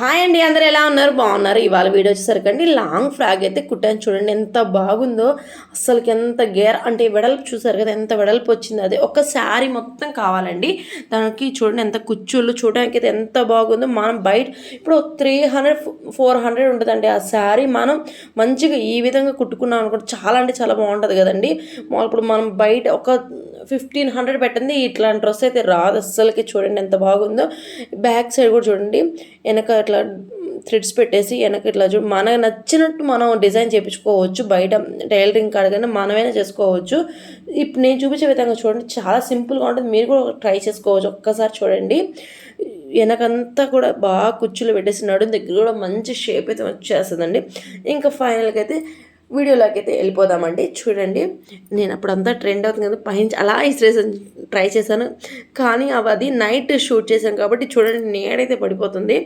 Hi అండి అందరు ఎలా ఉన్నారు? బాగున్నారు? ఇవాళ వీడియో వచ్చేసరికండి లాంగ్ ఫ్రాక్ అయితే కుట్టాను చూడండి ఎంత బాగుందో. అస్సలకి ఎంత గేర్ అంటే వెడల్పు చూసారు కదా ఎంత వెడల్పు వచ్చింది. అది ఒక శారీ మొత్తం కావాలండి. దానికి చూడండి ఎంత కుచ్చుళ్ళు చూడడానికి అయితే ఎంత బాగుందో. మనం బయట ఇప్పుడు త్రీ హండ్రెడ్ ఫోర్ హండ్రెడ్ ఉంటుందండి ఆ శారీ. మనం మంచిగా ఈ విధంగా కుట్టుకున్నాం అనుకోండి చాలా అంటే చాలా బాగుంటుంది కదండి. మా- ఇప్పుడు మనం బయట ఒక ఫిఫ్టీన్ హండ్రెడ్ పెట్టింది ఇట్లాంటి డ్రెస్ అయితే రాదు అస్సలకి చూడండి ఎంత బాగుందో. బ్యాక్ సైడ్ కూడా చూడండి వెనక ఇట్లా థ్రెడ్స్ పెట్టేసి వెనక ఇట్లా చూ మనకు నచ్చినట్టు మనం డిజైన్ చేయించుకోవచ్చు బయట టైలరింగ్ కాడ మనమైనా చేసుకోవచ్చు. ఇప్పుడు నేను చూపించే విధంగా చూడండి. చాలా సింపుల్గా ఉంటుంది. మీరు కూడా ట్రై చేసుకోవచ్చు. ఒక్కసారి చూడండి. వెనకంతా కూడా బాగా కుచ్చులు పెట్టేసి నడుం దగ్గర కూడా మంచి షేప్ అయితే వచ్చేస్తుందండి. ఇంకా ఫైనల్గా అయితే వీడియోలోకి అయితే వెళ్ళిపోదామండి. చూడండి నేను అప్పుడు అంతా ట్రెండ్ అవుతుంది కదా పైన అలా ఇస్త్రేసాను ట్రై చేశాను. కానీ అవి అది నైట్ షూట్ చేశాను కాబట్టి చూడండి నేడైతే పడిపోతుంది.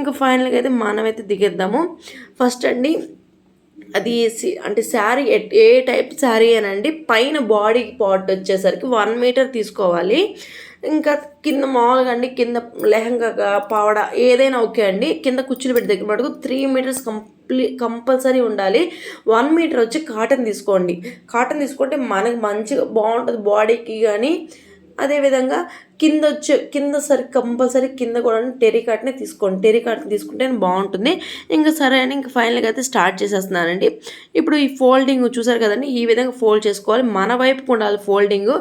ఇంకా ఫైనల్గా అయితే మనమైతే దిగేద్దాము. ఫస్ట్ అండి అది అంటే శారీ ఏ టైప్ శారీ అనండి పైన బాడీ పార్ట్ వచ్చేసరికి వన్ మీటర్ తీసుకోవాలి. ఇంకా కింద మామూలుగా అండి కింద లెహంగా పావడ ఏదైనా ఓకే అండి. కింద కుర్చీలు పెట్టి దగ్గర మటుకు త్రీ మీటర్స్ కంప్లీ కంపల్సరీ ఉండాలి. వన్ మీటర్ వచ్చి కాటన్ తీసుకోండి. కాటన్ తీసుకుంటే మనకి మంచిగా బాగుంటుంది బాడీకి కానీ అదేవిధంగా కింద వచ్చే కింద సరి కంపల్సరీ కింద కూడా టెరికాట్నే తీసుకోండి. టెరికాట్ని తీసుకుంటే బాగుంటుంది. ఇంకా సరే అని ఇంకా ఫైనల్గా అయితే స్టార్ట్ చేసేస్తున్నానండి. ఇప్పుడు ఈ ఫోల్డింగ్ చూసారు కదండి ఈ విధంగా ఫోల్డ్ చేసుకోవాలి. మన వైపుకు ఉండాలి ఫోల్డింగ్.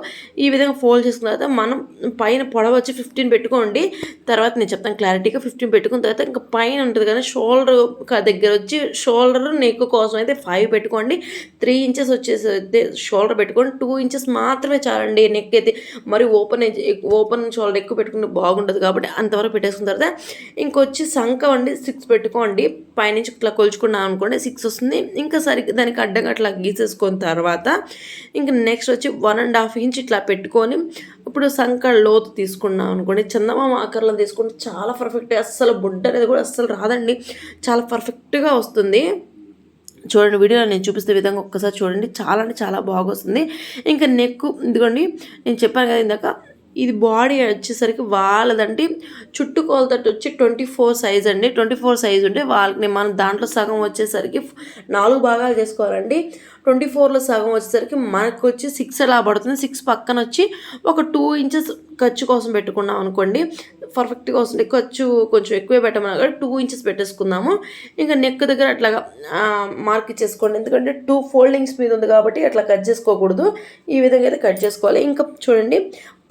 ఈ విధంగా ఫోల్డ్ చేసుకున్న తర్వాత మనం పైన పొడవ వచ్చి ఫిఫ్టీన్ పెట్టుకోండి. తర్వాత నేను చెప్తాను క్లారిటీగా ఫిఫ్టీన్ పెట్టుకున్న తర్వాత ఇంకా పైన ఉంటుంది కదా షోల్డర్ దగ్గర వచ్చి షోల్డర్ నెక్ కోసం అయితే ఫైవ్ పెట్టుకోండి. త్రీ ఇంచెస్ వచ్చేసి అయితే షోల్డర్ పెట్టుకోండి. టూ ఇంచెస్ మాత్రమే చాలండి నెక్ అయితే. మరి ఓపెన్ ఓపెన్ షోల్డర్ ఎక్కువ పెట్టుకుంటే బాగుండదు కాబట్టి అంతవరకు పెట్టేసుకున్న తర్వాత ఇంకొచ్చి సంఖ అండి సిక్స్ పెట్టుకోండి. పైనుంచి ఇట్లా కొలుచుకున్నాం అనుకోండి సిక్స్ వస్తుంది. ఇంకా సరి దానికి అడ్డంగా అట్లా గీసేసుకున్న తర్వాత ఇంకా నెక్స్ట్ వచ్చి వన్ అండ్ హాఫ్ ఇంచ్ ఇట్లా పెట్టుకొని ఇప్పుడు సంఖ లోతు తీసుకున్నాం అనుకోండి. చందమామ ఆకర్లను తీసుకుంటే చాలా పర్ఫెక్ట్గా అస్సలు బుడ్డ అనేది కూడా అస్సలు రాదండి. చాలా పర్ఫెక్ట్గా వస్తుంది. చూడండి వీడియోలో నేను చూపిస్తే విధంగా ఒక్కసారి చూడండి. చాలా అంటే చాలా బాగా వస్తుంది. ఇంకా నెక్ ఇదిగోండి నేను చెప్పాను కదా ఇందాక ఇది బాడీ వచ్చేసరికి వాళ్ళదంటే చుట్టుకోలతట్టు వచ్చి ట్వంటీ ఫోర్ సైజ్ అండి. ట్వంటీ ఫోర్ సైజ్ ఉంటే వాళ్ళకి మనం దాంట్లో సగం వచ్చేసరికి నాలుగు భాగాలు చేసుకోవాలండి. ట్వంటీ ఫోర్లో సగం వచ్చేసరికి మనకు వచ్చి సిక్స్ ఎలా పడుతుంది? సిక్స్ పక్కన వచ్చి ఒక టూ ఇంచెస్ ఖర్చు కోసం పెట్టుకున్నాం అనుకోండి. పర్ఫెక్ట్గా వస్తుంది. ఖర్చు కొంచెం ఎక్కువే పెట్టమన్నా కూడా టూ ఇంచెస్ పెట్టేసుకుందాము. ఇంకా నెక్ దగ్గర అట్లాగా మార్క్ ఇచ్చేసుకోండి. ఎందుకంటే టూ ఫోల్డింగ్స్ మీద ఉంది కాబట్టి అట్లా కట్ చేసుకోకూడదు. ఈ విధంగా అయితే కట్ చేసుకోవాలి. ఇంకా చూడండి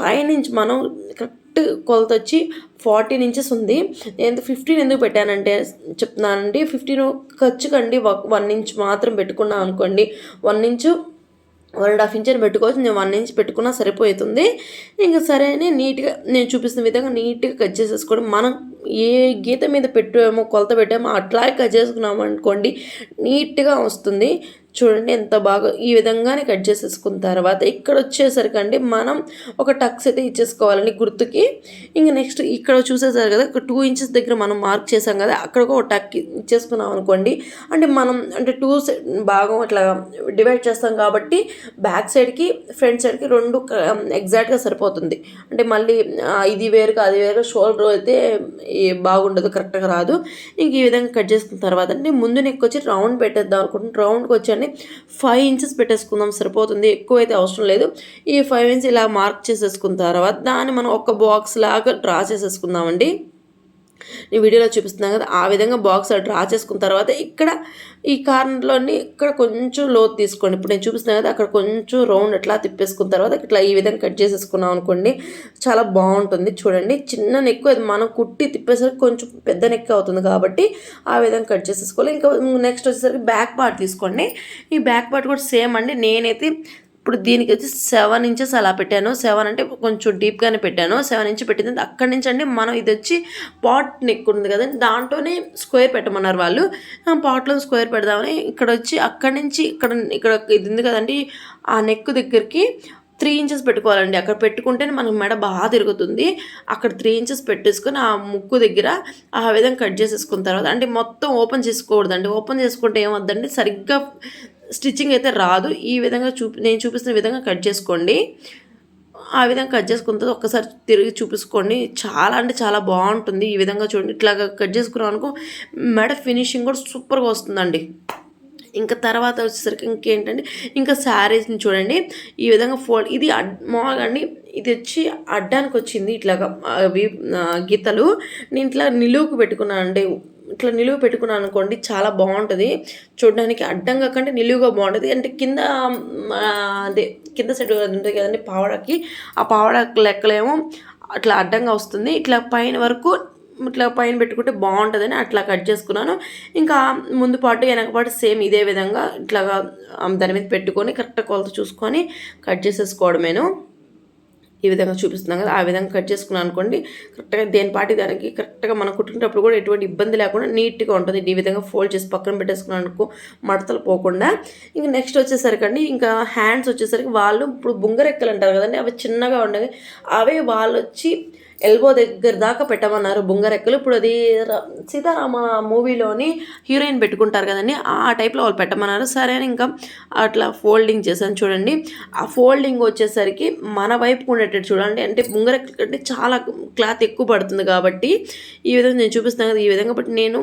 పైనుంచి మనం కరెక్ట్ కొలత వచ్చి ఫార్టీన్ ఇంచెస్ ఉంది నేను ఫిఫ్టీన్ ఎందుకు పెట్టానంటే చెప్తున్నానండి ఫిఫ్టీన్ ఖర్చుకండి వన్ ఇంచ్ మాత్రం పెట్టుకున్నాం అనుకోండి. One inch one and half inch అని పెట్టుకోవచ్చు. నేను వన్ ఇంచ్ పెట్టుకున్నా సరిపోతుంది. ఇంకా సరే అని నీట్గా నేను చూపిస్తున్న విధంగా నీట్గా కట్ చేసేసుకోవడం. మనం ఏ గీత మీద పెట్టామో కొలత పెట్టామో అట్లాగే కట్ చేసుకున్నాము అనుకోండి నీట్గా వస్తుంది. చూడండి ఎంత బాగా ఈ విధంగానే కట్ చేసేసుకున్న తర్వాత ఇక్కడ వచ్చేసరికి అండి మనం ఒక టక్స్ అయితే ఇచ్చేసుకోవాలండి గుర్తుకి. ఇంకా నెక్స్ట్ ఇక్కడ చూసేసారు కదా ఒక టూ ఇంచెస్ దగ్గర మనం మార్క్ చేసాం కదా అక్కడ ఒక టక్ ఇచ్చేసుకున్నాం అనుకోండి. అంటే మనం అంటే టూ భాగం అట్లా డివైడ్ చేస్తాం కాబట్టి బ్యాక్ సైడ్కి ఫ్రంట్ సైడ్కి రెండు ఎగ్జాక్ట్గా సరిపోతుంది. అంటే మళ్ళీ ఇది వేరుగా అది వేరుగా షోల్డర్ అయితే బాగుండదు కరెక్ట్గా రాదు. ఇంక ఈ విధంగా కట్ చేసుకున్న తర్వాత అంటే ముందు నెక్ వచ్చి రౌండ్ పెట్టేద్దాం అనుకుంటున్నాను రౌండ్కి వచ్చి ఫైవ్ ఇంచెస్ పెట్టేసుకుందాం సరిపోతుంది. ఎక్కువ అయితే అవసరం లేదు. ఈ ఫైవ్ ఇంచ్ ఇలా మార్క్ చేసేసుకున్న తర్వాత దాన్ని మనం ఒక బాక్స్ లాగా డ్రా చేసేసుకుందామండి. నేను వీడియోలో చూపిస్తున్నాను కదా ఆ విధంగా బాక్స్ డ్రా చేసుకున్న తర్వాత ఇక్కడ ఈ కార్నర్లోని ఇక్కడ కొంచెం లోతు తీసుకోండి. ఇప్పుడు నేను చూపిస్తున్నాను కదా అక్కడ కొంచెం రౌండ్ అట్లా తిప్పేసుకున్న తర్వాత ఇట్లా ఈ విధంగా కట్ చేసేసుకున్నాం అనుకోండి చాలా బాగుంటుంది. చూడండి చిన్న నెక్ అది మనం కుట్టి తిప్పేసరికి కొంచెం పెద్ద నెక్ అవుతుంది కాబట్టి ఆ విధంగా కట్ చేసేసుకోవాలి. ఇంకా నెక్స్ట్ వచ్చేసరికి బ్యాక్ పార్ట్ తీసుకోండి. ఈ బ్యాక్ పార్ట్ కూడా సేమ్ అండి. నేనైతే ఇప్పుడు దీనికి వచ్చి సెవెన్ ఇంచెస్ అలా పెట్టాను. సెవెన్ అంటే కొంచెం డీప్గానే పెట్టాను. సెవెన్ ఇంచెస్ పెట్టింది. అక్కడి నుంచి అండి మనం ఇది వచ్చి పాట్ నెక్ ఉంది కదండి దాంట్లోనే స్క్వేర్ పెట్టమన్నారు వాళ్ళు. పాట్లో స్క్వేర్ పెడదామని ఇక్కడ వచ్చి అక్కడి నుంచి ఇక్కడ ఇక్కడ ఇది ఉంది కదండి ఆ నెక్ దగ్గరికి త్రీ ఇంచెస్ పెట్టుకోవాలండి. అక్కడ పెట్టుకుంటేనే మనకు మెడ బాగా తిరుగుతుంది. అక్కడ త్రీ ఇంచెస్ పెట్టేసుకొని ఆ ముక్కు దగ్గర ఆ విధంగా కట్ చేసేసుకున్న తర్వాత అంటే మొత్తం ఓపెన్ చేసుకోకూడదండి. ఓపెన్ చేసుకుంటే ఏమవుద్దండి సరిగ్గా స్టిచ్చింగ్ అయితే రాదు. ఈ విధంగా చూపి నేను చూపిస్తున్న విధంగా కట్ చేసుకోండి. ఆ విధంగా కట్ చేసుకున్న తర్వాత ఒక్కసారి తిరిగి చూపించుకోండి చాలా అంటే చాలా బాగుంటుంది. ఈ విధంగా చూడండి. ఇట్లాగా కట్ చేసుకున్నాం అనుకో మెడ ఫినిషింగ్ కూడా సూపర్గా వస్తుందండి. ఇంకా తర్వాత వచ్చేసరికి ఇంకేంటంటే ఇంకా శారీస్ని చూడండి. ఈ విధంగా ఫోల్డ్ ఇది అడ్ మామూలుగా అండి ఇది వచ్చి అడ్డానికి వచ్చింది ఇట్లాగా అవి గీతలు. నేను ఇట్లా నిలువుకు పెట్టుకున్నాను అండి ఇట్లా నిలువ పెట్టుకున్నాను అనుకోండి చాలా బాగుంటుంది. చూడడానికి అడ్డంగా కంటే నిలువుగా బాగుంటుంది. అంటే కింద అదే కింద సైడ్ ఉంటుంది కదండి పావడకి ఆ పావడ లెక్కలేమో అట్లా అడ్డంగా వస్తుంది. ఇట్లా పైన వరకు ఇట్లా పైన పెట్టుకుంటే బాగుంటుందని అట్లా కట్ చేసుకున్నాను. ఇంకా ముందు పాటు వెనక పాటు సేమ్ ఇదే విధంగా ఇట్లాగా దాని మీద పెట్టుకొని కరెక్ట్ కొలత చూసుకొని కట్ చేసేసుకోవడమేను. ఈ విధంగా చూపిస్తున్నాం కదా ఆ విధంగా కట్ చేసుకున్నాం అనుకోండి కరెక్ట్గా దేని పాటి దానికి కరెక్ట్గా మనం కుట్టుకునేటప్పుడు కూడా ఎటువంటి ఇబ్బంది లేకుండా నీట్గా ఉంటుంది. ఈ విధంగా ఫోల్డ్ చేసి పక్కన పెట్టేసుకున్నాం అనుకో మడతలు పోకుండా. ఇంకా నెక్స్ట్ వచ్చేసరికి అండి ఇంకా హ్యాండ్స్ వచ్చేసరికి వాళ్ళు ఇప్పుడు బుంగరెక్కలు అంటారు కదండి అవి చిన్నగా ఉండేవి అవే వాళ్ళు వచ్చి ఎల్బో దగ్గర దాకా పెట్టమన్నారు బుంగరెక్కలు. ఇప్పుడు అది సీతారామ మూవీలోని హీరోయిన్ పెట్టుకుంటారు కదండి ఆ టైప్లో వాళ్ళు పెట్టమన్నారు. సరే అని ఇంకా అట్లా ఫోల్డింగ్ చేశాను చూడండి. ఆ ఫోల్డింగ్ వచ్చేసరికి మన వైపు ఉండేటట్టు చూడండి. అంటే బొంగరెక్కలు కంటే చాలా క్లాత్ ఎక్కువ పడుతుంది కాబట్టి ఈ విధంగా నేను చూపిస్తాను కదా ఈ విధంగా. బట్ నేను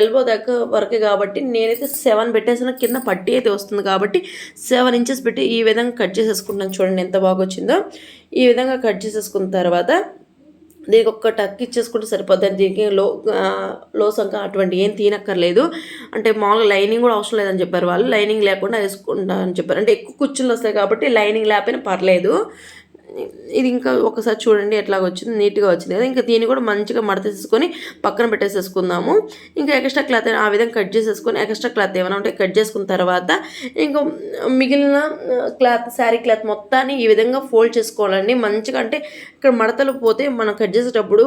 ఎల్బో దాకా వరకు కాబట్టి నేనైతే సెవెన్ పెట్టేసిన కింద పట్టి అయితే వస్తుంది కాబట్టి సెవెన్ ఇంచెస్ పెట్టి ఈ విధంగా కట్ చేసేసుకుంటాను చూడండి ఎంత బాగా వచ్చిందో ఈ విధంగా కట్ చేసేసుకున్న తర్వాత దీనికి ఒక్క టక్ ఇచ్చేసుకుంటే సరిపోద్ది. దీనికి లో లో సంక అటువంటి ఏం తీనక్కర్లేదు. అంటే మామూలుగా లైనింగ్ కూడా అవసరం లేదని చెప్పారు వాళ్ళు. లైనింగ్ లేకుండా వేసుకుంటా అని చెప్పారు. అంటే ఎక్కువ కుర్చీలు వస్తాయి కాబట్టి లైనింగ్ లేకపోయినా పర్లేదు. ఇది ఇంకా ఒకసారి చూడండి ఎట్లా వచ్చింది నీట్గా వచ్చింది కదా. ఇంకా దీన్ని కూడా మంచిగా మడత మడతేసుకొని పక్కన పెట్టేసేసుకుందాము. ఇంకా ఎక్స్ట్రా క్లాత్ ఆ విధంగా కట్ చేసేసుకొని ఎక్స్ట్రా క్లాత్ ఏమైనా ఉంటే కట్ చేసుకున్న తర్వాత ఇంకా మిగిలిన క్లాత్ శారీ క్లాత్ మొత్తాన్ని ఈ విధంగా ఫోల్డ్ చేసుకోవాలండి. మంచిగా అంటే ఇక్కడ మడతలు పోతే మనం కట్ చేసేటప్పుడు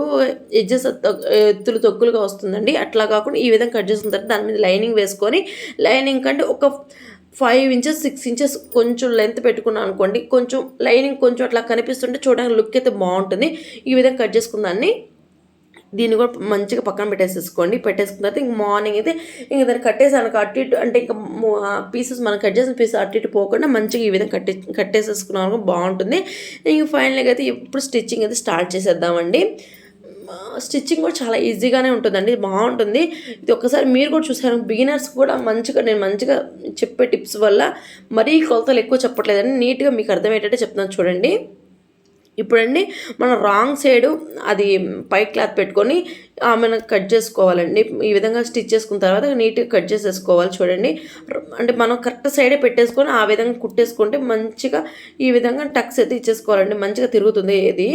ఎడ్జెస్ ఎత్తులు తొక్కులుగా వస్తుందండి. అట్లా కాకుండా ఈ విధంగా కట్ చేసుకున్న తర్వాత దాని మీద లైనింగ్ వేసుకొని లైనింగ్ కంటే ఒక ఫైవ్ ఇంచెస్ సిక్స్ ఇంచెస్ కొంచెం లెంత్ పెట్టుకున్నాను అనుకోండి కొంచెం లైనింగ్ కొంచెం అట్లా కనిపిస్తుంటే చూడడానికి లుక్ అయితే బాగుంటుంది. ఈ విధంగా కట్ చేసుకుందాన్ని దీన్ని కూడా మంచిగా పక్కన పెట్టేసేసుకోండి. పెట్టేసుకున్న తర్వాత ఇంక మార్నింగ్ అయితే ఇంక దాన్ని కట్టేసాను అటు ఇటు అంటే ఇంకా పీసెస్ మనం కట్ చేసిన పీసెస్ అటు ఇటు పోకుండా మంచిగా ఈ విధంగా కట్టే కట్టేసేసుకున్నాను. బాగుంటుంది. ఇంక ఫైనల్గా అయితే ఇప్పుడు స్టిచ్చింగ్ అయితే స్టార్ట్ చేసేద్దామండి. స్టిచ్చింగ్ కూడా చాలా ఈజీగానే ఉంటుందండి బాగుంటుంది. ఇది ఒక్కసారి మీరు కూడా చూసారు బిగినర్స్ కూడా మంచిగా నేను మంచిగా చెప్పే టిప్స్ వల్ల మరీ కొలతలు ఎక్కువ చెప్పట్లేదని నీట్గా మీకు అర్థమయ్యేటట్టే చెప్తున్నాను చూడండి. ఇప్పుడండి మనం రాంగ్ సైడ్ అది పై క్లాత్ పెట్టుకొని ఆమెను కట్ చేసుకోవాలండి. ఈ విధంగా స్టిచ్ చేసుకున్న తర్వాత నీట్గా కట్ చేసేసుకోవాలి చూడండి. అంటే మనం కరెక్ట్ సైడే పెట్టేసుకొని ఆ విధంగా కుట్టేసుకుంటే మంచిగా ఈ విధంగా టక్స్ అయితే ఇచ్చేసుకోవాలండి మంచిగా తిరుగుతుంది ఇది.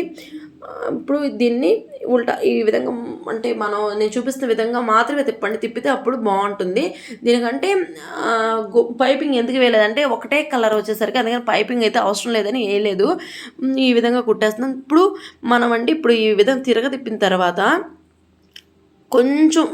ఇప్పుడు దీన్ని ఉల్టా ఈ విధంగా అంటే మనం నేను చూపిస్తున్న విధంగా మాత్రమే తిప్పండి. తిప్పితే అప్పుడు బాగుంటుంది. దీనికంటే పైపింగ్ ఎందుకు వేయలేదంటే ఒకటే కలర్ వచ్చేసరికి అందుకని పైపింగ్ అయితే అవసరం లేదని వేయలేదు. ఈ విధంగా కుట్టేస్తున్నాం. ఇప్పుడు మనం అండి ఇప్పుడు ఈ విధంగా తిరగ తిప్పిన తర్వాత కొంచెం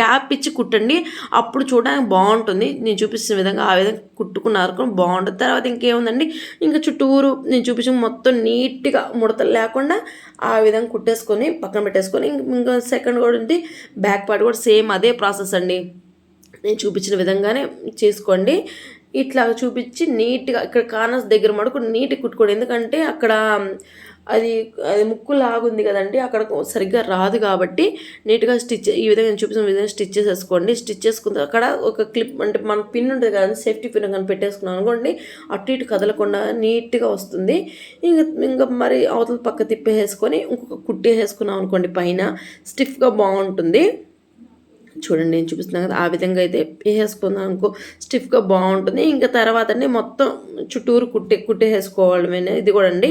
గ్యాప్ ఇచ్చి కుట్టండి. అప్పుడు చూడడానికి బాగుంటుంది. నేను చూపిస్తున్న విధంగా ఆ విధంగా కుట్టుకున్నారు బాగుంటుంది. తర్వాత ఇంకేముందండి? ఇంకా చుట్టూరు నేను చూపించిన మొత్తం నీట్గా ముడతలు లేకుండా ఆ విధంగా కుట్టేసుకొని పక్కన పెట్టేసుకొని ఇంకా సెకండ్ కూడా ఉంది. బ్యాక్ పార్ట్ కూడా సేమ్ అదే ప్రాసెస్ అండి. నేను చూపించిన విధంగానే చేసుకోండి. ఇట్లా చూపించి నీట్గా ఇక్కడ కార్నర్స్ దగ్గర మడుకు నీట్గా కుట్టుకోండి. ఎందుకంటే అక్కడ అది అది ముక్కు లాగుంది కదండి అక్కడ సరిగ్గా రాదు కాబట్టి నీట్గా స్టిచ్ ఈ విధంగా నేను విధంగా స్టిచ్ చేసేసుకోండి. స్టిచ్ చేసుకున్న అక్కడ ఒక క్లిప్ అంటే మన పిన్ ఉంటుంది కదండి సేఫ్టీ పిన్ కానీ పెట్టేసుకున్నాం అనుకోండి అటు ఇటు కదలకుండా నీట్గా వస్తుంది. ఇంకా ఇంకా మరి అవతల పక్క తిప్పేసుకొని ఇంకొక కుట్టేసుకున్నాం అనుకోండి పైన స్టిఫ్గా బాగుంటుంది. చూడండి నేను చూపిస్తున్నాను కదా ఆ విధంగా అయితే వేసేసుకుందాం అనుకో స్టిఫ్గా బాగుంటుంది. ఇంకా తర్వాత మొత్తం చుట్టూరు కుట్టే కుట్టేసుకోవడమే ఇది కూడా అండి.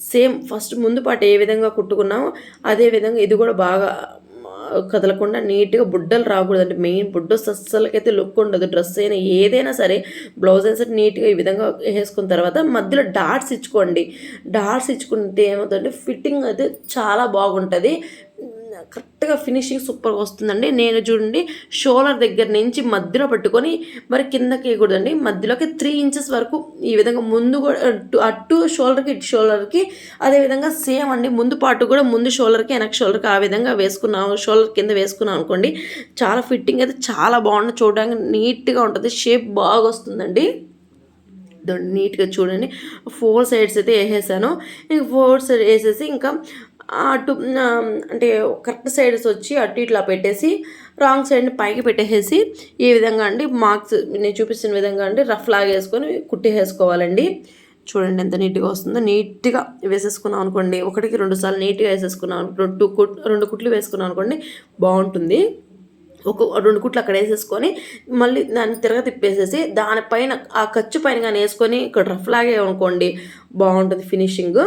సేమ్ ఫస్ట్ ముందు పాట ఏ విధంగా కుట్టుకున్నామో అదే విధంగా ఇది కూడా బాగా కదలకుండా నీట్గా బుడ్డలు రాకూడదు అంటే మెయిన్ బుడ్డ సస్సలకైతే లుక్ ఉండదు. డ్రెస్ అయినా ఏదైనా సరే బ్లౌజ్ అయినా సరే నీట్గా ఈ విధంగా వేసుకున్న తర్వాత మధ్యలో డాట్స్ ఇచ్చుకోండి. డాట్స్ ఇచ్చుకుంటే ఏమవుతుందంటే ఫిట్టింగ్ అయితే చాలా బాగుంటుంది. కరెక్ట్గా ఫినిషింగ్ సూపర్గా వస్తుందండి. నేను చూడండి షోలర్ దగ్గర నుంచి మధ్యలో పట్టుకొని మరి కిందకి వేయకూడదండి మధ్యలోకి త్రీ ఇంచెస్ వరకు ఈ విధంగా ముందు కూడా అటు- అటు షోల్డర్కి ఇటు షోల్డర్కి అదేవిధంగా సేమ్ అండి. ముందు పాటు కూడా ముందు షోల్డర్కి వెనక షోల్డర్కి ఆ విధంగా వేసుకున్నాను షోల్డర్ కింద వేసుకున్నాం అనుకోండి చాలా ఫిట్టింగ్ అయితే చాలా బాగుంది చూడడానికి నీట్గా ఉంటుంది. షేప్ బాగా వస్తుందండి. నీట్గా చూడండి. ఫోర్ సైడ్స్ అయితే వేసేసాను. ఇంక ఫోర్ సైడ్ వేసేసి ఇంకా అటు అంటే కరెక్ట్ సైడ్స్ వచ్చి అటు ఇట్లా పెట్టేసి రాంగ్ సైడ్ని పైకి పెట్టేసి ఈ విధంగా అండి మార్క్స్ నేను చూపిస్తున్న విధంగా అండి రఫ్ లాగేసుకొని కుట్టేసుకోవాలండి. చూడండి ఎంత నీట్గా వస్తుందో. నీట్గా వేసేసుకున్నాం అనుకోండి ఒకటికి రెండు సార్లు నీట్గా వేసేసుకున్నాం రెండు కుట్ రెండు కుట్లు వేసుకున్నాం అనుకోండి బాగుంటుంది. ఒక రెండు కుట్లు అక్కడ వేసేసుకొని మళ్ళీ దాన్ని తిరగ తిప్పేసేసి దానిపైన ఆ ఖర్చు పైన కానీ వేసుకొని ఇక్కడ రఫ్ లాగే అనుకోండి. బాగుంటుంది ఫినిషింగ్.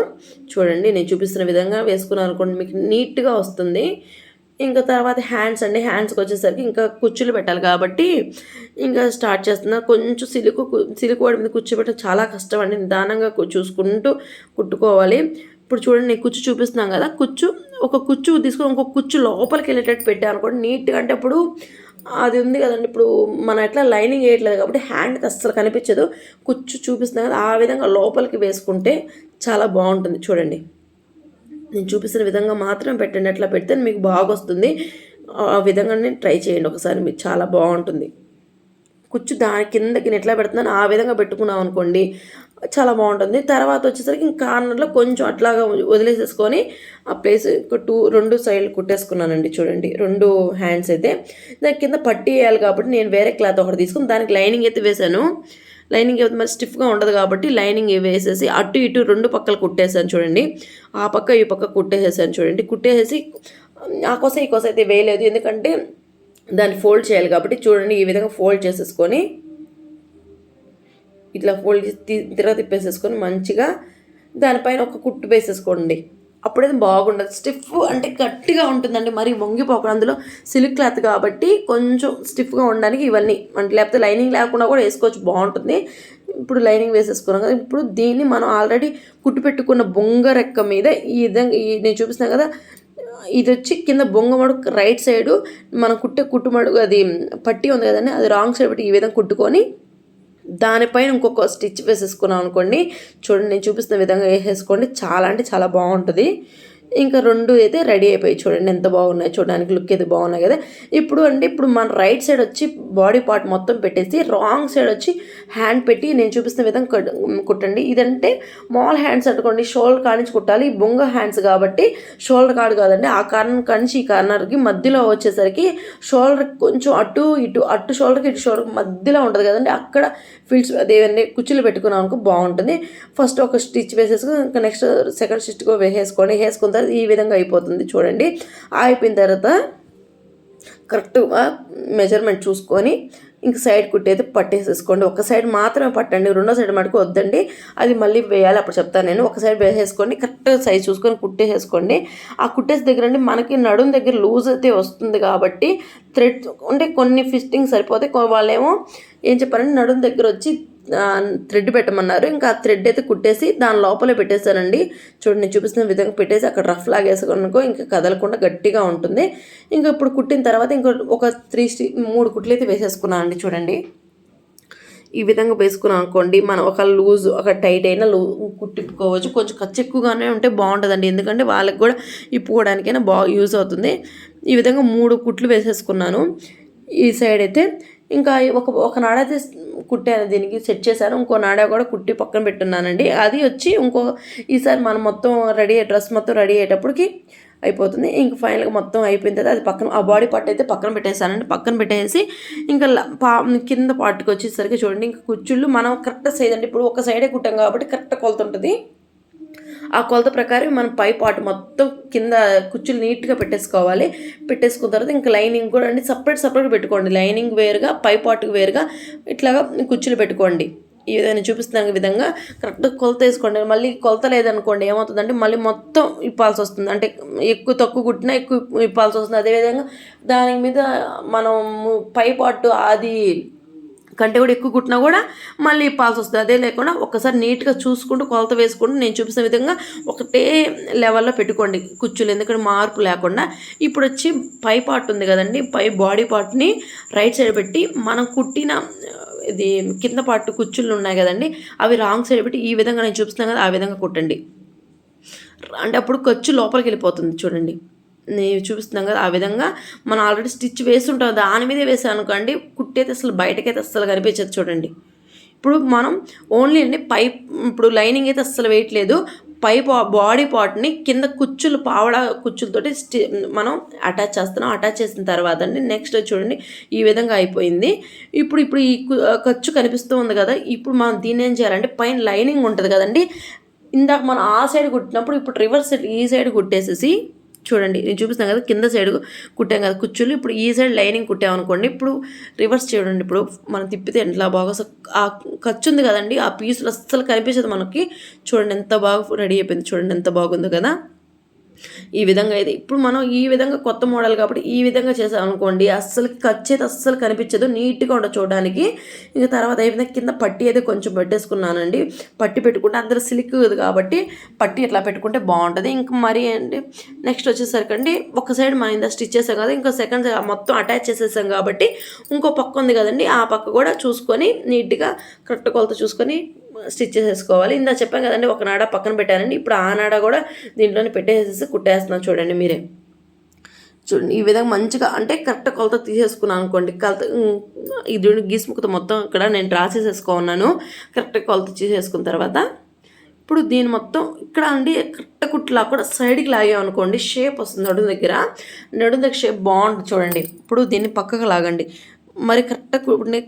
చూడండి నేను చూపిస్తున్న విధంగా వేసుకున్నాను అనుకోండి మీకు నీట్గా వస్తుంది. ఇంకా తర్వాత హ్యాండ్స్ అండి హ్యాండ్స్కి వచ్చేసరికి ఇంకా కుచ్చులు పెట్టాలి కాబట్టి ఇంకా స్టార్ట్ చేస్తున్నా. కొంచెం సిలుకు సిలుకు వాడి మీద కూర్చోబెట్టడం చాలా కష్టం అండి. నిదానంగా చూసుకుంటూ కుట్టుకోవాలి. ఇప్పుడు చూడండి నేను కుచ్చు చూపిస్తున్నాం కదా కుచ్చు ఒక కుచ్చు తీసుకొని ఇంకొక కుచ్చు లోపలికి వెళ్ళేటట్టు పెట్టాను అనుకోండి నీట్గా అంటే ఇప్పుడు అది ఉంది కదండి ఇప్పుడు మనం ఎట్లా లైనింగ్ వేయట్లేదు కాబట్టి హ్యాండ్కి అస్సలు కనిపించదు. కుచ్చు చూపిస్తున్నాం కదా ఆ విధంగా లోపలికి వేసుకుంటే చాలా బాగుంటుంది చూడండి. నేను చూపిస్తున్న విధంగా మాత్రం పెట్టండి అట్లా పెడితే మీకు బాగా వస్తుంది ఆ విధంగానే ట్రై చేయండి ఒకసారి మీకు చాలా బాగుంటుంది. కుచ్చు దాని కిందకి నేను ఎట్లా పెడుతున్నాను ఆ విధంగా పెట్టుకున్నాం అనుకోండి చాలా బాగుంటుంది. తర్వాత వచ్చేసరికి ఇంకా కార్నర్లో కొంచెం అట్లాగా వదిలేసేసుకొని ఆ ప్లేస్ టూ రెండు సైడ్లు కుట్టేసుకున్నానండి చూడండి. రెండు హ్యాండ్స్ అయితే. దాని కింద పట్టి వేయాలి కాబట్టి నేను వేరే క్లాత్ ఒకటి తీసుకుని దానికి లైనింగ్ అయితే వేశాను. లైనింగ్ అయితే మరి స్టిఫ్గా ఉండదు కాబట్టి లైనింగ్ వేసేసి అటు ఇటు రెండు పక్కలు కుట్టేసాను చూడండి. ఆ పక్క ఈ పక్క కుట్టేసేసాను చూడండి. కుట్టేసేసి ఆ కోసం ఈ కోసం అయితే వేయలేదు. ఎందుకంటే దాన్ని ఫోల్డ్ చేయాలి కాబట్టి చూడండి ఈ విధంగా ఫోల్డ్ చేసేసుకొని ఇట్లా ఫోల్డ్ చేసి తి- తిరగ తిప్పేసేసుకొని మంచిగా దానిపైన ఒక కుట్టు వేసేసుకోండి. అప్పుడైతే బాగుండదు. స్టిఫ్ అంటే గట్టిగా ఉంటుందండి మరి వంగిపోకుండా. అందులో సిల్క్ క్లాత్ కాబట్టి కొంచెం స్టిఫ్గా ఉండడానికి ఇవన్నీ. అంటే లేకపోతే లైనింగ్ లేకుండా కూడా వేసుకోవచ్చు. బాగుంటుంది. ఇప్పుడు లైనింగ్ వేసేసుకున్నాం కదా. ఇప్పుడు దీన్ని మనం ఆల్రెడీ కుట్టు పెట్టుకున్న బొంగ రెక్క మీద ఈ విధంగా ఈ నేను చూపిస్తున్నాను కదా. ఇది వచ్చి కింద బొంగ మడుగు రైట్ సైడు మనం కుట్టే కుట్టుమడుగు అది పట్టి ఉంది కదండి. అది రాంగ్ సైడ్ పెట్టి ఈ విధంగా కుట్టుకొని దానిపైన ఇంకొక స్టిచ్ వేసేసుకున్నాం అనుకోండి చూడండి నేను చూపిస్తున్న విధంగా వేసేసుకోండి. చాలా అంటే చాలా బాగుంటుంది. ఇంకా రెండు అయితే రెడీ అయిపోయి చూడండి. ఎంత బాగున్నాయి చూడడానికి లుక్ అయితే బాగున్నాయి కదా. ఇప్పుడు అంటే ఇప్పుడు మన రైట్ సైడ్ వచ్చి బాడీ పార్ట్ మొత్తం పెట్టేసి రాంగ్ సైడ్ వచ్చి హ్యాండ్ పెట్టి నేను చూపిస్తున్న విధంగా కుట్టండి. ఇదంటే మాల్ హ్యాండ్స్ అనుకోండి షోల్డర్ కానించి కుట్టాలి. ఈ బొంగ హ్యాండ్స్ కాబట్టి షోల్డర్ కాడు కాదండి ఆ కార్నర్ కానించి ఈ కార్నర్కి మధ్యలో వచ్చేసరికి షోల్డర్ కొంచెం అటు ఇటు అటు షోల్డర్కి ఇటు షోల్డర్ మధ్యలో ఉంటుంది కదండి. అక్కడ ఫిల్స్ అదేవన్నీ కుచ్చులు పెట్టుకున్నాం అనుకో బాగుంటుంది. ఫస్ట్ ఒక స్టిచ్ వేసేసుకుని ఇంకా నెక్స్ట్ సెకండ్ స్టిచ్ వేసేసుకోండి వేసుకున్న ఈ విధంగా అయిపోతుంది. చూడండి. అయిపోయిన తర్వాత కరెక్ట్గా మెజర్మెంట్ చూసుకొని ఇంక సైడ్ కుట్టేది పట్టేసేసుకోండి. ఒక సైడ్ మాత్రమే పట్టండి. రెండో సైడ్ మటుకు వద్దండి. అది మళ్ళీ వేయాలి. అప్పుడు చెప్తాను నేను. ఒక సైడ్ వేసేసుకోండి. కరెక్ట్ సైజ్ చూసుకొని కుట్టేసేసుకోండి. ఆ కుట్టేసి దగ్గర అండి మనకి నడుం దగ్గర లూజ్ అయితే వస్తుంది కాబట్టి థ్రెడ్ అంటే కొన్ని ఫిస్టింగ్ సరిపోతే వాళ్ళేమో ఏం చెప్పారంటే నడుం దగ్గర వచ్చి థ్రెడ్ పెట్టమన్నారు. ఇంకా ఆ థ్రెడ్ అయితే కుట్టేసి దాని లోపలే పెట్టేశానండి. చూడండి చూపిస్తున్న విధంగా పెట్టేసి అక్కడ రఫ్ లాగా ఇంకా కదలకుండా గట్టిగా ఉంటుంది. ఇంకా ఇప్పుడు కుట్టిన తర్వాత ఇంకో ఒక త్రీ స్టీ మూడు కుట్లు అయితే వేసేసుకున్నాను అండి చూడండి. ఈ విధంగా వేసుకున్నాం అనుకోండి మనం ఒక లూజ్ ఒక టైట్ అయినా లూ కుట్టుకోవచ్చు కొంచెం ఖర్చు ఎక్కువగానే ఉంటే బాగుంటుందండి. ఎందుకంటే వాళ్ళకి కూడా ఇప్పుకోవడానికైనా బాగా యూజ్ అవుతుంది. ఈ విధంగా మూడు కుట్లు వేసేసుకున్నాను. ఈ సైడ్ అయితే ఇంకా ఒక ఒక నాడైతే కుట్టాను దీనికి సెట్ చేశాను. ఇంకో నాడ కూడా కుట్టి పక్కన పెట్టున్నానండి. అది వచ్చి ఇంకో ఈసారి మనం మొత్తం రెడీ డ్రెస్ మొత్తం రెడీ అయ్యేటప్పటికి అయిపోతుంది. ఇంక ఫైనల్గా మొత్తం అయిపోయిన తర్వాత అది పక్కన ఆ బాడీ పార్ట్ అయితే పక్కన పెట్టేశానండి. పక్కన పెట్టేసి ఇంకా పా కింద పార్ట్కి వచ్చేసరికి చూడండి ఇంకా కుచ్చుళ్ళు మనం కరెక్ట్ సైజ్ అండి. ఇప్పుడు ఒక సైడే కుట్టాం కాబట్టి కరెక్ట్ కొలుతుంటుంది ఆ కొలత ప్రకారం మనం పై పార్ట్ మొత్తం కింద కుచ్చులు నీట్గా పెట్టేసుకోవాలి. పెట్టేసుకున్న తర్వాత ఇంకా లైనింగ్ కూడా అండి సపరేట్ సపరేట్ పెట్టుకోండి. లైనింగ్ వేరుగా పై పార్ట్కి వేరుగా ఇట్లాగా కుచ్చులు పెట్టుకోండి. ఈ విధంగా చూపిస్తున్న విధంగా కరెక్ట్ కొలత వేసుకోండి. మళ్ళీ కొలత లేదనుకోండి ఏమవుతుందంటే మళ్ళీ మొత్తం ఇప్పాల్సి వస్తుంది అంటే ఎక్కువ తక్కువ కుట్టినా ఎక్కువ ఇప్పాల్సి వస్తుంది అదేవిధంగా దాని మీద మనం పై పార్ట్ అది కంటే కూడా ఎక్కువ కుట్టినా కూడా మళ్ళీ ఇప్పాల్సి వస్తుంది. అదే లేకుండా ఒకసారి నీట్గా చూసుకుంటూ కొలత వేసుకుంటూ నేను చూపిస్తున్న విధంగా ఒకటే లెవెల్లో పెట్టుకోండి కుచ్చులు. ఎందుకంటే మార్పు లేకుండా ఇప్పుడు వచ్చి పై పార్ట్ ఉంది కదండి పై బాడీ పార్ట్ని రైట్ సైడ్ పెట్టి మనం కుట్టిన ఇది కింద పార్ట్ కుచ్చులు ఉన్నాయి కదండి అవి రాంగ్ సైడ్ పెట్టి ఈ విధంగా నేను చూపిస్తున్నాను కదా ఆ విధంగా కుట్టండి. అంటే అప్పుడు ఖర్చు లోపలికి వెళ్ళిపోతుంది చూడండి. చూపిస్తున్నాం కదా ఆ విధంగా మనం ఆల్రెడీ స్టిచ్ వేస్తుంటాం దాని మీదే వేసాను అనుకోండి కుట్టేది అసలు బయటకైతే అస్సలు కనిపించదు చూడండి. ఇప్పుడు మనం ఓన్లీ అండి పైప్ ఇప్పుడు లైనింగ్ అయితే అస్సలు వేయట్లేదు. పై బాడీ పార్ట్ని కింద కుచ్చులు పావడ కుచ్చులతోటి స్టి మనం అటాచ్ చేస్తున్నాం. అటాచ్ చేసిన తర్వాత అండి నెక్స్ట్ చూడండి ఈ విధంగా అయిపోయింది. ఇప్పుడు ఇప్పుడు ఈ ఖర్చు కనిపిస్తూ ఉంది కదా ఇప్పుడు మనం దీన్ని ఏం చేయాలంటే పైన లైనింగ్ ఉంటుంది కదండి ఇందాక మనం ఆ సైడ్ కుట్టినప్పుడు ఇప్పుడు రివర్స్ సైడ్ ఈ సైడ్ కుట్టేసేసి చూడండి నేను చూపిస్తాను కదా కింద సైడ్ కుట్టాం కదా కుచ్చులు. ఇప్పుడు ఈ సైడ్ లైనింగ్ కుట్టామనుకోండి ఇప్పుడు రివర్స్ చూడండి ఇప్పుడు మనం తిప్పితే ఎట్లా బాగా ఆ ఖర్చు ఉంది కదండి ఆ పీసులు అస్సలు కనిపించదు మనకి. చూడండి ఎంత బాగా రెడీ అయిపోయింది చూడండి ఎంత బాగుందో కదా. ఈ విధంగా అయితే ఇప్పుడు మనం ఈ విధంగా కొత్త మోడల్ కాబట్టి ఈ విధంగా చేసాం అనుకోండి అస్సలు ఖర్చు అయితే అస్సలు కనిపించదు. నీట్గా ఉండదు చూడడానికి. ఇంకా తర్వాత అయిపోయిన కింద పట్టి అయితే కొంచెం పెట్టేసుకున్నానండి. పట్టి పెట్టుకుంటే అందరూ సిలిక్ కాబట్టి పట్టి ఇట్లా పెట్టుకుంటే బాగుంటుంది. ఇంకా మరి అండి నెక్స్ట్ వచ్చేసరికి అండి ఒక సైడ్ మనం ఇందా స్టిచ్ చేసాం కదా ఇంకో సెకండ్ మొత్తం అటాచ్ చేసేసాం కాబట్టి ఇంకో పక్క ఉంది కదండి ఆ పక్క కూడా చూసుకొని నీట్గా కరెక్ట్ కొలత చూసుకొని స్టిచ్ చేసేసుకోవాలి. ఇందా చెప్పాను కదండి ఒక నాడ పక్కన పెట్టానండి. ఇప్పుడు ఆ నాడ కూడా దీంట్లోనే పెట్టేసేసి కుట్టేస్తున్నాను చూడండి మీరే. చూడండి ఈ విధంగా మంచిగా అంటే కరెక్ట్ కొలత తీసేసుకున్నాను అనుకోండి. కొలత ఇది చూడండి మొత్తం ఇక్కడ నేను డ్రా చేసేసుకున్నాను కరెక్ట్ కొలత తీసేసుకున్న తర్వాత ఇప్పుడు దీని మొత్తం ఇక్కడ అండి కరెక్ట్ కుట్లా కూడా సైడ్కి లాగాం అనుకోండి. షేప్ వస్తుంది నడుము దగ్గర. నడుము దగ్గర షేప్ బాగుంటుంది చూడండి. ఇప్పుడు దీన్ని పక్కకు లాగండి. మరి కరెక్ట్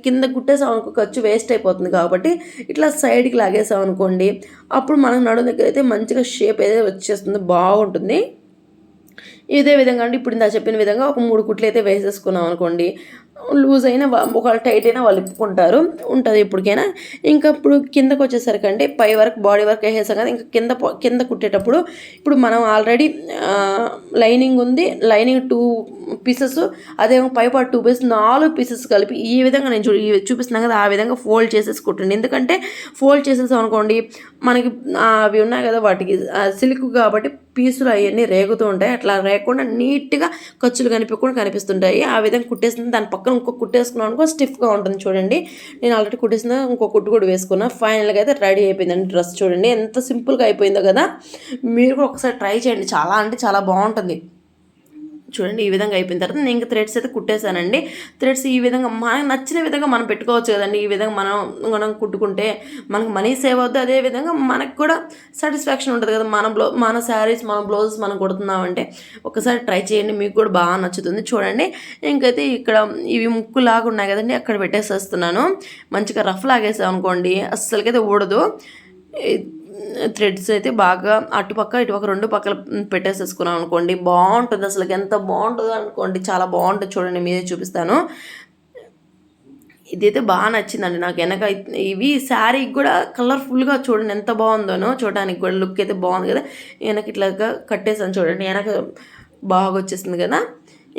కింద కుట్టేసాం అనుకో ఖర్చు వేస్ట్ అయిపోతుంది కాబట్టి ఇట్లా సైడ్కి లాగేసాం అనుకోండి అప్పుడు మనం నడుము దగ్గర అయితే మంచిగా షేప్ ఏదైతే వచ్చేస్తుంది బాగుంటుంది. ఇదే విధంగా అంటే ఇప్పుడు ఇందా చెప్పిన విధంగా ఒక మూడు కుట్లు అయితే వేసేసుకున్నాం అనుకోండి లూజ్ అయినా ఒకవేళ టైట్ అయినా వాళ్ళు ఇప్పుకుంటారు ఉంటుంది ఇప్పటికైనా. ఇంకా ఇప్పుడు కిందకు వచ్చేసరికి అంటే పై వరకు బాడీ వరకు వేసేసాం కదా ఇంకా కింద కింద కుట్టేటప్పుడు ఇప్పుడు మనం ఆల్రెడీ లైనింగ్ ఉంది లైనింగ్ టూ పీసెస్ అదేమో పై పార్ట్ టూ పీసెస్ నాలుగు పీసెస్ కలిపి ఈ విధంగా నేను చూ చూపిస్తున్నాను కదా ఆ విధంగా ఫోల్డ్ చేసేసి కుట్టండి. ఎందుకంటే ఫోల్డ్ చేసేసాం అనుకోండి మనకి అవి ఉన్నాయి కదా వాటికి సిల్క్ కాబట్టి పీసులు అవన్నీ రేగుతూ ఉంటాయి. అట్లా రేగకుండా నీట్గా ఖర్చులు కనిపించకుండా కనిపిస్తుంటాయి. ఆ విధంగా కుట్టేసింది దాని పక్కన ఇంకో కుట్టేసుకున్నాం అనుకో స్టిఫ్గా ఉంటుంది చూడండి. నేను ఆల్రెడీ కుట్టేసిన ఇంకో కుట్టు కూడా వేసుకున్నా. ఫైనల్గా అయితే రెడీ అయిపోయిందండి డ్రెస్ చూడండి. ఎంత సింపుల్గా అయిపోయిందో కదా. మీరు కూడా ఒకసారి ట్రై చేయండి. చాలా అంటే చాలా బాగుంటుంది. చూడండి ఈ విధంగా అయిపోయిన తర్వాత నేను ఇంకా థ్రెడ్స్ అయితే కుట్టేశానండి. థ్రెడ్స్ ఈ విధంగా మనకు నచ్చిన విధంగా మనం పెట్టుకోవచ్చు కదండి. ఈ విధంగా మనం మనం కుట్టుకుంటే మనకు మనీ సేవ్ అవుద్ది. అదే విధంగా మనకు కూడా సాటిస్ఫాక్షన్ ఉంటుంది కదా. మన బ్లౌ మన శారీస్ మన బ్లౌజెస్ మనం కుడుతున్నామంటే ఒకసారి ట్రై చేయండి. మీకు కూడా బాగా నచ్చుతుంది. చూడండి. ఇంకైతే ఇక్కడ ఇవి ముక్కు లాగా ఉన్నాయి కదండి. అక్కడ పెట్టేసేస్తున్నాను. మంచిగా రఫ్ లాగేసాం అనుకోండి అస్సలకైతే ఊడదు. థ్రెడ్స్ అయితే బాగా అటుపక్క ఇటుపక్క రెండు పక్కల పెట్టేసేసుకున్నాం అనుకోండి. బాగుంటుంది అసలు. ఎంత బాగుంటుందో అనుకోండి. చాలా బాగుంటుంది చూడండి. మీరే చూపిస్తాను. ఇదైతే బాగా నచ్చిందండి నాకు. వెనక ఇవి శారీకి కూడా కలర్ఫుల్గా చూడండి ఎంత బాగుందోనో చూడడానికి కూడా లుక్ అయితే బాగుంది కదా. వెనక ఇట్లాగా కట్టేసాను చూడండి. వెనక బాగా వచ్చేసింది కదా.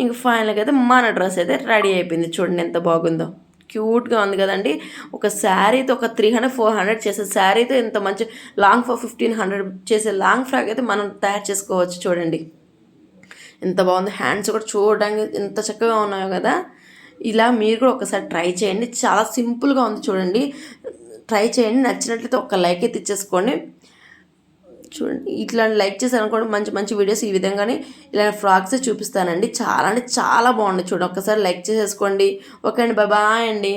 ఇంక ఫైనల్గా అయితే మన డ్రెస్ అయితే రెడీ అయిపోయింది చూడండి ఎంత బాగుందో. క్యూట్గా ఉంది కదండి. ఒక శారీతో ఒక త్రీ హండ్రెడ్ ఫోర్ హండ్రెడ్ చేసే శారీతో ఇంత మంచి లాంగ్ ఫర్ ఫిఫ్టీన్ హండ్రెడ్ చేసే లాంగ్ ఫ్రాక్ అయితే మనం తయారు చేసుకోవచ్చు చూడండి. ఎంత బాగుంది. హ్యాండ్స్ కూడా చూడడానికి ఎంత చక్కగా ఉన్నాయో కదా. ఇలా మీరు కూడా ఒకసారి ట్రై చేయండి. చాలా సింపుల్గా ఉంది చూడండి. ట్రై చేయండి. నచ్చినట్లయితే ఒక లైక్ అయితే ఇచ్చేసుకోండి. చూడండి. ఇట్లా లైక్ చేశారు అనుకోండి మంచి మంచి వీడియోస్ ఈ విధంగానే ఇలా ఫ్రాక్స్ చూపిస్తానండి. చాలా అంటే చాలా బాగుంది చూడండి. ఒక్కసారి లైక్ చేసేసుకోండి. ఓకే అండి బాయ్ అండి.